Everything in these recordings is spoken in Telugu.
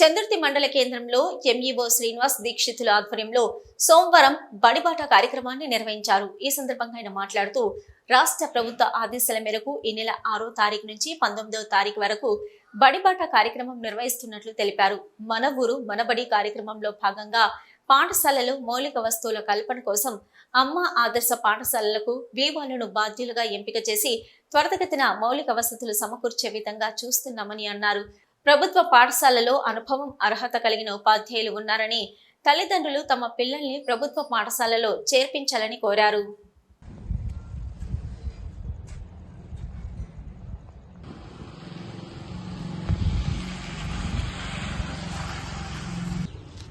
చందుర్తి మండల కేంద్రంలో ఎంఈఓ శ్రీనివాస్ దీక్షితుల ఆధ్వర్యంలో సోమవారం బడిబాట కార్యక్రమాన్ని నిర్వహించారు. ఈ సందర్భంగా ఆయన మాట్లాడుతూ రాష్ట్ర ప్రభుత్వ ఆదేశాల మేరకు ఈ నెల ఆరో తారీఖు నుంచి పంతొమ్మిదవ తారీఖు వరకు బడిబాట కార్యక్రమం నిర్వహిస్తున్నట్లు తెలిపారు. మన ఊరు మనబడి కార్యక్రమంలో భాగంగా పాఠశాలలు మౌలిక వస్తువుల కల్పన కోసం అమ్మ ఆదర్శ పాఠశాలలకు వీవాలను బాధ్యులుగా ఎంపిక చేసి త్వరితగతిన మౌలిక వసతులు సమకూర్చే విధంగా చూస్తున్నామని అన్నారు. ప్రభుత్వ పాఠశాలలో అనుభవం అర్హత కలిగిన ఉపాధ్యాయులు ఉన్నారని తల్లిదండ్రులు తమ పిల్లల్ని ప్రభుత్వ పాఠశాలలో చేర్పించాలని కోరారు.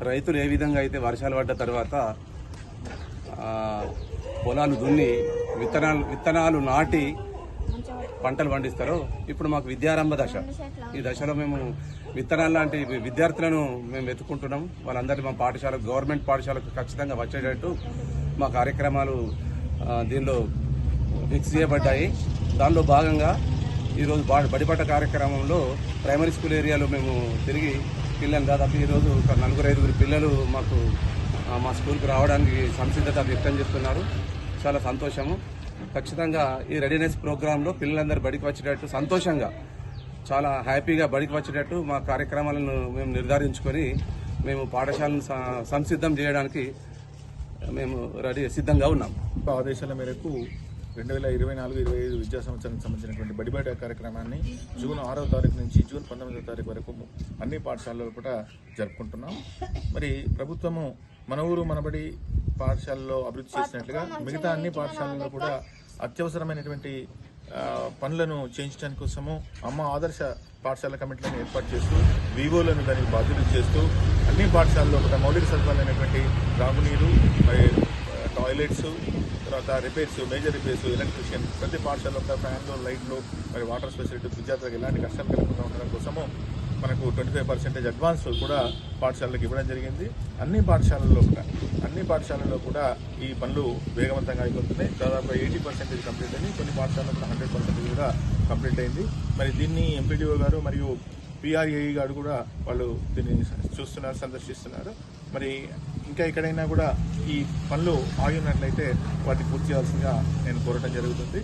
రైతులు ఏ విధంగా అయితే వర్షాలు పడ్డ తర్వాత పొలాలు దున్ని విత్తనాలు విత్తనాలు నాటి పంటలు పండిస్తారో ఇప్పుడు మాకు విద్యారంభ దశ. ఈ దశలో మేము విత్తనాలు లాంటి విద్యార్థులను మేము వెతుకుంటున్నాం వాళ్ళందరినీ మా పాఠశాల గవర్నమెంట్ పాఠశాలకు ఖచ్చితంగా వచ్చేటట్టు మా కార్యక్రమాలు దీనిలో ఫిక్స్ చేయబడ్డాయి. దానిలో భాగంగా ఈరోజు బడిపట్ట కార్యక్రమంలో ప్రైమరీ స్కూల్ ఏరియాలో మేము తిరిగి పిల్లలు దాదాపు ఈరోజు ఒక నలుగురు ఐదుగురు పిల్లలు మాకు మా స్కూల్కి రావడానికి సంసిద్ధత వ్యక్తం చేస్తున్నారు. చాలా సంతోషము. ఖచ్చితంగా ఈ రెడీనెస్ ప్రోగ్రాంలో పిల్లలందరూ బడికి వచ్చేటట్టు సంతోషంగా చాలా హ్యాపీగా బడికి వచ్చేటట్టు మా కార్యక్రమాలను మేము నిర్ధారించుకొని మేము పాఠశాలను సంసిద్ధం చేయడానికి మేము రెడీ సిద్ధంగా ఉన్నాం. ఆదేశాల మేరకు రెండు వేల ఇరవై నాలుగు ఇరవై ఐదు విద్యా సంవత్సరానికి సంబంధించినటువంటి బడిబేట కార్యక్రమాన్ని జూన్ ఆరవ తారీఖు నుంచి జూన్ పంతొమ్మిదవ తారీఖు వరకు అన్ని పాఠశాలలు కూడా జరుపుకుంటున్నాం. మరి ప్రభుత్వము మన ఊరు మనబడి పాఠశాలలో అభివృద్ధి చేసినట్లుగా మిగతా అన్ని పాఠశాలల్లో కూడా అత్యవసరమైనటువంటి పనులను చేయించడానికి కోసము అమ్మ ఆదర్శ పాఠశాల కమిటీలను ఏర్పాటు చేస్తూ వివోలను దానికి బాధ్యతలు చేస్తూ అన్ని పాఠశాలలో కూడా మౌలిక సదుపాయాలైనటువంటి త్రాగునీరు టాయిలెట్స్ తర్వాత రిపేర్స్ మేజర్ రిపేర్స్ ఎలక్ట్రీషియన్ ప్రతి పాఠశాలలో ఒక ఫ్యాన్లు లైట్లు మరి వాటర్ ఫెసిలిటీ విద్యార్థులకు ఎలాంటి కష్టం కలగకుండా ఉండడం కోసము మనకు ట్వంటీ ఫైవ్ పర్సెంటేజ్ అడ్వాన్స్ కూడా పాఠశాలలకు ఇవ్వడం జరిగింది. అన్ని పాఠశాలల్లో కూడా పాఠశాలలో పాఠశాలల్లో కూడా ఈ పనులు వేగవంతంగా అయిపోతున్నాయి. దాదాపు ఎయిటీ పర్సెంటేజ్ కంప్లీట్ అయింది. కొన్ని పాఠశాలలో కూడా హండ్రెడ్ పర్సెంటేజ్ కూడా కంప్లీట్ అయింది. మరి దీన్ని ఎంపీడీఓ గారు మరియు పిఆర్ఏఈ గారు కూడా వాళ్ళు దీన్ని చూస్తున్నారు సందర్శిస్తున్నారు. మరి ఇంకా ఎక్కడైనా కూడా ఈ పనులు ఆగి ఉన్నట్లయితే వాటిని పూర్తి చేయాల్సిందిగా నేను కోరటం జరుగుతుంది.